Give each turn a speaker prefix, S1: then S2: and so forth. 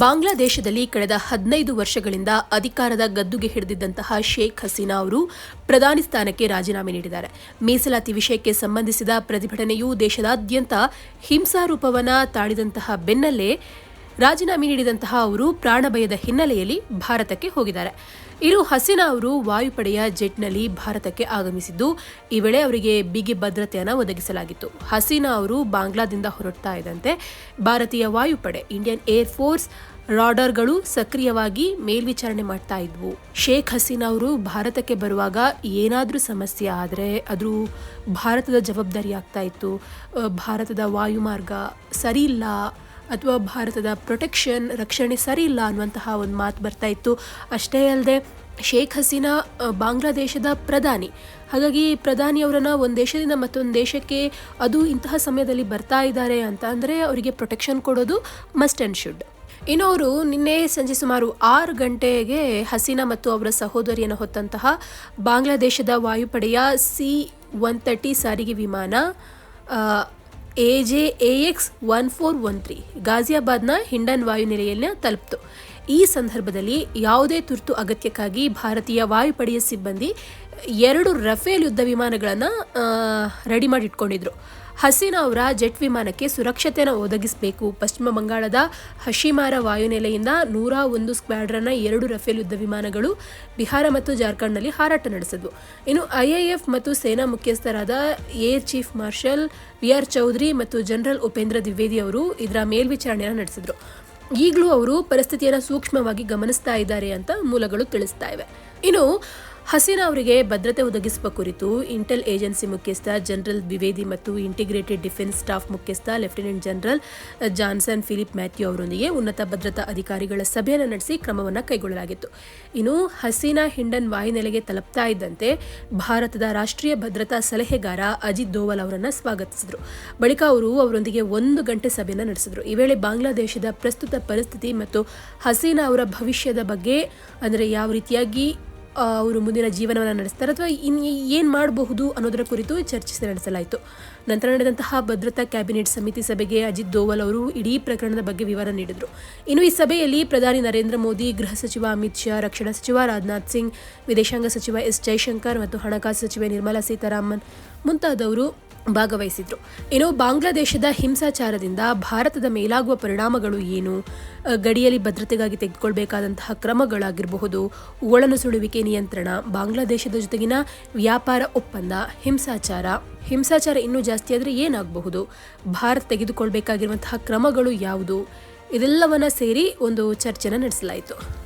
S1: ಬಾಂಗ್ಲಾದೇಶದಲ್ಲಿ ಕಳೆದ ಹದಿನೈದು ವರ್ಷಗಳಿಂದ ಅಧಿಕಾರದ ಗದ್ದುಗೆ ಹಿಡಿದಿದ್ದಂತಹ ಶೇಖ್ ಹಸೀನಾ ಅವರು ಪ್ರಧಾನಿ ಸ್ಥಾನಕ್ಕೆ ರಾಜೀನಾಮೆ ನೀಡಿದ್ದಾರೆ. ಮೀಸಲಾತಿ ವಿಷಯಕ್ಕೆ ಸಂಬಂಧಿಸಿದ ಪ್ರತಿಭಟನೆಯು ದೇಶದಾದ್ಯಂತ ಹಿಂಸಾರೂಪವನ್ನ ತಾಳಿದಂತಹ ಬೆನ್ನಲ್ಲೇ ರಾಜೀನಾಮೆ ನೀಡಿದಂತಹ ಅವರು ಪ್ರಾಣಭಯದ ಹಿನ್ನೆಲೆಯಲ್ಲಿ ಭಾರತಕ್ಕೆ ಹೋಗಿದ್ದಾರೆ. ಇನ್ನು ಹಸೀನಾ ಅವರು ವಾಯುಪಡೆಯ ಜೆಟ್ನಲ್ಲಿ ಭಾರತಕ್ಕೆ ಆಗಮಿಸಿದ್ದು, ಈ ವೇಳೆ ಅವರಿಗೆ ಬಿಗಿ ಭದ್ರತೆಯನ್ನು ಒದಗಿಸಲಾಗಿತ್ತು. ಹಸೀನಾ ಅವರು ಬಾಂಗ್ಲಾದಿಂದ ಹೊರಡ್ತಾ ಇದ್ದಂತೆ ಭಾರತೀಯ ವಾಯುಪಡೆ, ಇಂಡಿಯನ್ ಏರ್ ಫೋರ್ಸ್ ರಾಡರ್ಗಳು ಸಕ್ರಿಯವಾಗಿ ಮೇಲ್ವಿಚಾರಣೆ ಮಾಡ್ತಾ ಇದ್ವು. ಶೇಖ್ ಹಸೀನಾ ಅವರು ಭಾರತಕ್ಕೆ ಬರುವಾಗ ಏನಾದರೂ ಸಮಸ್ಯೆ ಆದರೆ ಅದು ಭಾರತದ ಜವಾಬ್ದಾರಿ ಆಗ್ತಾ ಇತ್ತು ಭಾರತದ ವಾಯುಮಾರ್ಗ ಸರಿ ಇಲ್ಲ ಅಥವಾ ಭಾರತದ ಪ್ರೊಟೆಕ್ಷನ್, ರಕ್ಷಣೆ ಸರಿ ಇಲ್ಲ ಅನ್ನುವಂತಹ ಒಂದು ಮಾತು ಬರ್ತಾ ಇತ್ತು. ಅಷ್ಟೇ ಅಲ್ಲದೆ ಶೇಖ್ ಹಸೀನಾ ಬಾಂಗ್ಲಾದೇಶದ ಪ್ರಧಾನಿ. ಹಾಗಾಗಿ ಪ್ರಧಾನಿ ಅವರನ್ನು ಒಂದು ದೇಶದಿಂದ ಮತ್ತೊಂದು ದೇಶಕ್ಕೆ ಅದು ಇಂತಹ ಸಮಯದಲ್ಲಿ ಬರ್ತಾ ಇದ್ದಾರೆ ಅಂತ ಅಂದರೆ ಅವರಿಗೆ ಪ್ರೊಟೆಕ್ಷನ್ ಕೊಡೋದು ಮಸ್ಟ್ ಆ್ಯಂಡ್ ಶುಡ್ ಇನ್ನು ಅವರು ನಿನ್ನೆ ಸಂಜೆ ಸುಮಾರು ಆರು ಗಂಟೆಗೆ ಹಸೀನಾ ಮತ್ತು ಅವರ ಸಹೋದರಿಯನ್ನು ಹೊತ್ತಂತಹ ಬಾಂಗ್ಲಾದೇಶದ ವಾಯುಪಡೆಯ ಸಿ ಒನ್ ತರ್ಟಿ ಸಾರಿಗೆ ವಿಮಾನ A J A X one four one three ಗಾಜಿಯಾಬಾದ್ನ Hindon ವಾಯುನೆಲೆಯನ್ನ ತಲುಪಿತು. ಈ ಸಂದರ್ಭದಲ್ಲಿ ಯಾವುದೇ ತುರ್ತು ಅಗತ್ಯಕ್ಕಾಗಿ ಭಾರತೀಯ ವಾಯುಪಡೆಯ ಸಿಬ್ಬಂದಿ ಎರಡು ರಫೇಲ್ ಯುದ್ಧ ವಿಮಾನಗಳನ್ನು ರೆಡಿ ಮಾಡಿ ಇಟ್ಕೊಂಡಿದ್ರು ಹಸೀನಾ ಅವರ ಜೆಟ್ ವಿಮಾನಕ್ಕೆ ಸುರಕ್ಷತೆಯನ್ನು ಒದಗಿಸಬೇಕು. ಪಶ್ಚಿಮ ಬಂಗಾಳದ ಹಶಿಮಾರ ವಾಯುನೆಲೆಯಿಂದ ನೂರ ಒಂದು ಸ್ಕ್ವಾಡ್ರನ್ನ ಎರಡು ರಫೇಲ್ ಯುದ್ಧ ವಿಮಾನಗಳು ಬಿಹಾರ ಮತ್ತು ಜಾರ್ಖಂಡ್ನಲ್ಲಿ ಹಾರಾಟ ನಡೆಸಿದ್ವು. ಇನ್ನು ಐಎಎಫ್ ಮತ್ತು ಸೇನಾ ಮುಖ್ಯಸ್ಥರಾದ air chief marshal V R Chaudhari ಮತ್ತು ಜನರಲ್ ಉಪೇಂದ್ರ ದ್ವಿವೇದಿ ಅವರು ಇದರ ಮೇಲ್ವಿಚಾರಣೆಯನ್ನು ನಡೆಸಿದ್ರು. ಈಗಲೂ ಅವರು ಪರಿಸ್ಥಿತಿಯನ್ನು ಸೂಕ್ಷ್ಮವಾಗಿ ಗಮನಿಸ್ತಾ ಇದ್ದಾರೆ ಅಂತ ಮೂಲಗಳು ತಿಳಿಸ್ತಾ ಇವೆ. ಇನ್ನು ಹಸೀನಾ ಅವರಿಗೆ ಭದ್ರತೆ ಒದಗಿಸುವ ಕುರಿತು ಇಂಟೆಲ್ ಏಜೆನ್ಸಿ ಮುಖ್ಯಸ್ಥ ಜನರಲ್ ದ್ವಿವೇದಿ ಮತ್ತು ಇಂಟಿಗ್ರೇಟೆಡ್ ಡಿಫೆನ್ಸ್ ಸ್ಟಾಫ್ ಮುಖ್ಯಸ್ಥ ಲೆಫ್ಟಿನೆಂಟ್ ಜನರಲ್ ಜಾನ್ಸನ್ ಫಿಲಿಪ್ ಮ್ಯಾಥ್ಯೂ ಅವರೊಂದಿಗೆ ಉನ್ನತ ಭದ್ರತಾ ಅಧಿಕಾರಿಗಳ ಸಭೆಯನ್ನು ನಡೆಸಿ ಕ್ರಮವನ್ನು ಕೈಗೊಳ್ಳಲಾಗಿತ್ತು. ಇನ್ನು ಹಸೀನಾ ಹಿಂಡನ್ ವಾಯುನೆಲೆಗೆ ತಲುಪ್ತಾ ಇದ್ದಂತೆ ಭಾರತದ ರಾಷ್ಟ್ರೀಯ ಭದ್ರತಾ ಸಲಹೆಗಾರ ಅಜಿತ್ ದೋವಲ್ ಅವರನ್ನು ಸ್ವಾಗತಿಸಿದರು. ಬಳಿಕ ಅವರು ಅವರೊಂದಿಗೆ ಒಂದು ಗಂಟೆ ಸಭೆಯನ್ನು ನಡೆಸಿದರು. ಈ ವೇಳೆ ಬಾಂಗ್ಲಾದೇಶದ ಪ್ರಸ್ತುತ ಪರಿಸ್ಥಿತಿ ಮತ್ತು ಹಸೀನಾ ಅವರ ಭವಿಷ್ಯದ ಬಗ್ಗೆ, ಅಂದರೆ ಯಾವ ರೀತಿಯಾಗಿ ಅವರು ಮುಂದಿನ ಜೀವನವನ್ನು ನಡೆಸ್ತಾರೆ ಅಥವಾ ಇನ್ ಏನು ಮಾಡಬಹುದು ಅನ್ನೋದರ ಕುರಿತು ಚರ್ಚಿಸಿ ನಡೆಸಲಾಯಿತು. ನಂತರ ನಡೆದಂತಹ ಭದ್ರತಾ ಕ್ಯಾಬಿನೆಟ್ ಸಮಿತಿ ಸಭೆಗೆ ಅಜಿತ್ ದೋವಲ್ ಅವರು ಇಡೀ ಪ್ರಕರಣದ ಬಗ್ಗೆ ವಿವರ ನೀಡಿದರು. ಇನ್ನು ಈ ಸಭೆಯಲ್ಲಿ ಪ್ರಧಾನಿ ನರೇಂದ್ರ ಮೋದಿ, ಗೃಹ ಸಚಿವ ಅಮಿತ್ ಶಾ, ರಕ್ಷಣಾ ಸಚಿವ ರಾಜನಾಥ್ ಸಿಂಗ್, ವಿದೇಶಾಂಗ ಸಚಿವ ಎಸ್ ಜೈಶಂಕರ್ ಮತ್ತು ಹಣಕಾಸು ಸಚಿವೆ ನಿರ್ಮಲಾ ಸೀತಾರಾಮನ್ ಮುಂತಾದವರು ಭಾಗವಹಿಸಿದ್ರು. ಇನ್ನು ಬಾಂಗ್ಲಾದೇಶದ ಹಿಂಸಾಚಾರದಿಂದ ಭಾರತದ ಮೇಲಾಗುವ ಪರಿಣಾಮಗಳು ಏನು? ಗಡಿಯಲ್ಲಿ ಭದ್ರತೆಗಾಗಿ ತೆಗೆದುಕೊಳ್ಬೇಕಾದಂತಹ ಕ್ರಮಗಳಾಗಿರಬಹುದು. ಒಳನುಸುಳುವಿಕೆ ನಿಯಂತ್ರಣ, ಬಾಂಗ್ಲಾದೇಶದ ಜೊತೆಗಿನ ವ್ಯಾಪಾರ ಒಪ್ಪಂದ, ಹಿಂಸಾಚಾರ. ಹಿಂಸಾಚಾರ ಇನ್ನೂ ಜಾಸ್ತಿ ಆದರೆ ಏನಾಗಬಹುದು? ಭಾರತ ತೆಗೆದುಕೊಳ್ಬೇಕಾಗಿರುವಂತಹ ಕ್ರಮಗಳು ಯಾವುದು? ಇದೆಲ್ಲವನ್ನ ಸೇರಿ ಒಂದು ಚರ್ಚೆನ ನಡೆಸಲಾಯಿತು.